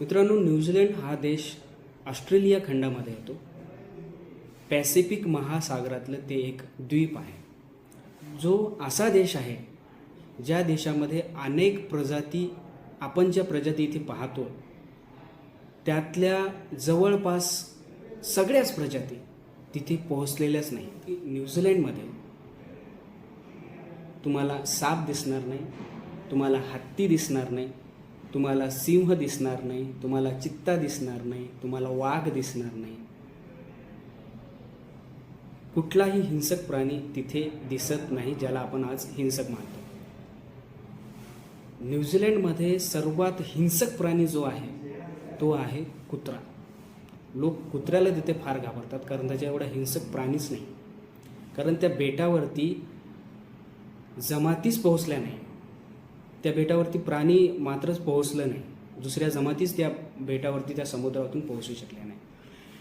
मित्रांनो न्यूझीलंड हा देश ऑस्ट्रेलिया खंडामध्ये येतो. पॅसिफिक महासागरातलं ते एक द्वीप आहे. जो असा देश आहे ज्या देशामध्ये अनेक प्रजाती आपण ज्या प्रजाती इथे पाहतो त्यातल्या जवळपास सगळ्याच प्रजाती तिथे पोहोचलेल्याच नाही. न्यूझीलँडमध्ये. तुम्हाला साप दिसणार नाही तुम्हाला हत्ती दिसणार नाही तुम्हाला सिंह दिसणार नाही तुम्हाला चित्ता दिसणार नाही तुम्हाला वाघ दिसणार नाही. कुठलाही हिंसक प्राणी तिथे दिसत नाही ज्याला आपण आज हिंसक मानतो. न्यूझीलंडमध्ये सर्वात हिंसक प्राणी जो आहे तो आहे कुत्रा. लोक कुत्र्याला तिथे फार घाबरतात कारण त्याच्या एवढा हिंसक प्राणीच नाही. कारण त्या बेटावरती जमातीच पोहोचल्या नाही. त्या बेटावरती प्राणी मात्रच पोहोचलं नाही. दुसऱ्या जमातीच त्या बेटावरती त्या समुद्रातून पोहोचू शकल्या नाही.